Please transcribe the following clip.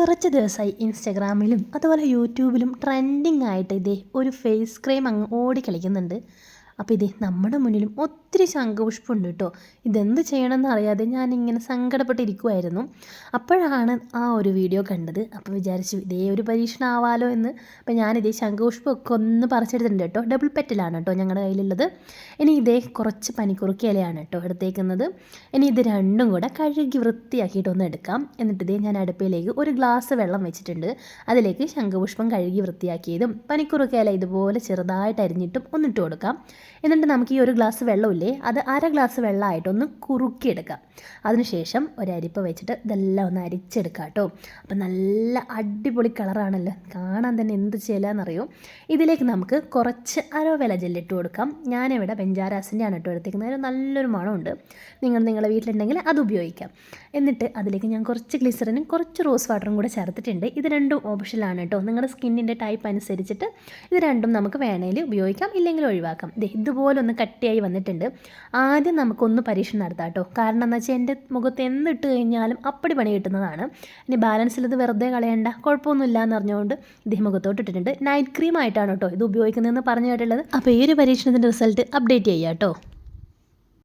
കുറച്ച് ദിവസമായി ഇൻസ്റ്റഗ്രാമിലും അതുപോലെ യൂട്യൂബിലും ട്രെൻഡിങ് ആയിട്ട് ഇതേ ഒരു ഫേസ് ക്രീം അങ്ങ് ഓടി കളിക്കുന്നുണ്ട് അപ്പോൾ ഇതേ നമ്മുടെ മുന്നിലും ഒത്തിരി ശംഖപുഷ്പമുണ്ട് കേട്ടോ. ഇതെന്ത് ചെയ്യണമെന്ന് അറിയാതെ ഞാനിങ്ങനെ സങ്കടപ്പെട്ടിരിക്കുമായിരുന്നു അപ്പോഴാണ് ആ ഒരു വീഡിയോ കണ്ടത്. അപ്പോൾ വിചാരിച്ചു ഇതേ ഒരു പരീക്ഷണം ആവാലോ എന്ന്. അപ്പോൾ ഞാനിതേ ശംഖപുഷ്പമൊക്കെ ഒന്ന് പറിച്ചെടുത്തിട്ടുണ്ട് കേട്ടോ. ഡബിൾ പെറ്റലാണ് കേട്ടോ ഞങ്ങളുടെ കയ്യിലുള്ളത്. ഇനി ഇതേ കുറച്ച് പനിക്കുറുക്കി ഇലയാണ് കേട്ടോ എടുത്തേക്കുന്നത്. ഇനി ഇത് രണ്ടും കൂടെ കഴുകി വൃത്തിയാക്കിയിട്ട് ഒന്ന് എടുക്കാം. എന്നിട്ട് ഇതേ ഞാൻ അടുപ്പിലേക്ക് ഒരു ഗ്ലാസ് വെള്ളം വെച്ചിട്ടുണ്ട്. അതിലേക്ക് ശംഖപുഷ്പം കഴുകി വൃത്തിയാക്കിയതും പനിക്കുറുക്കി ഇല ഇതുപോലെ ചെറുതായിട്ട് അരിഞ്ഞിട്ടും ഒന്നിട്ട് കൊടുക്കാം. എന്നിട്ട് നമുക്ക് ഈ ഒരു ഗ്ലാസ് വെള്ളമില്ലേ അത് അര ഗ്ലാസ് വെള്ളമായിട്ടൊന്ന് കുറുക്കിയെടുക്കാം. അതിനുശേഷം ഒരരിപ്പ വെച്ചിട്ട് ഇതെല്ലാം ഒന്ന് അരിച്ചെടുക്കാം കേട്ടോ. അപ്പം നല്ല അടിപൊളി കളറാണല്ലോ കാണാൻ തന്നെ എന്ത് ചെയ്യലാന്നറിയോ ഇതിലേക്ക് നമുക്ക് കുറച്ച് അരോവേല ജെല്ലിട്ട് കൊടുക്കാം. ഞാനിവിടെ ബെഞ്ചാരാസിന്റെ ആണ് ഇട്ട് എടുത്തേക്കുന്നത്. ഒരു നല്ലൊരു മണമുണ്ട്. നിങ്ങൾ നിങ്ങളുടെ വീട്ടിലുണ്ടെങ്കിൽ അത് ഉപയോഗിക്കാം. എന്നിട്ട് അതിലേക്ക് ഞാൻ കുറച്ച് ഗ്ലിസറിനും കുറച്ച് റോസ് വാട്ടറും കൂടെ ചേർത്തിട്ടുണ്ട്. ഇത് രണ്ടും ഓപ്ഷനിലാണ് കേട്ടോ. നിങ്ങളുടെ സ്കിന്നിന്റെ ടൈപ്പ് അനുസരിച്ചിട്ട് ഇത് രണ്ടും നമുക്ക് വേണേൽ ഉപയോഗിക്കാം ഇല്ലെങ്കിൽ ഒഴിവാക്കാം. ദേ ഇതുപോലെ ഒന്ന് കട്ടിയായി വന്നിട്ടുണ്ട്. ആദ്യം നമുക്കൊന്ന് പരീക്ഷണം നടത്താം കേട്ടോ. കാരണം എന്താ വെച്ചാൽ എന്റെ മുഖത്ത് എന്നിട്ട് കഴിഞ്ഞാലും അപ്പടി പണി കിട്ടുന്നതാണ്. ഇനി ബാലൻസിൽ ഇത് വെറുതെ കളയണ്ട. കുഴപ്പമൊന്നുമില്ല എന്ന് അറിഞ്ഞുകൊണ്ട് ഇദ്ദേഹം മുഖത്തോട്ട് ഇട്ടിട്ടുണ്ട്. നൈറ്റ് ക്രീം ആയിട്ടാണ് കേട്ടോ ഇത് ഉപയോഗിക്കുന്നതെന്ന് പറഞ്ഞു കേട്ടുള്ളത് അപ്പോൾ ഈ ഒരു പരീക്ഷണത്തിന്റെ റിസൾട്ട് അപ്ഡേറ്റ് ചെയ്യാം കേട്ടോ.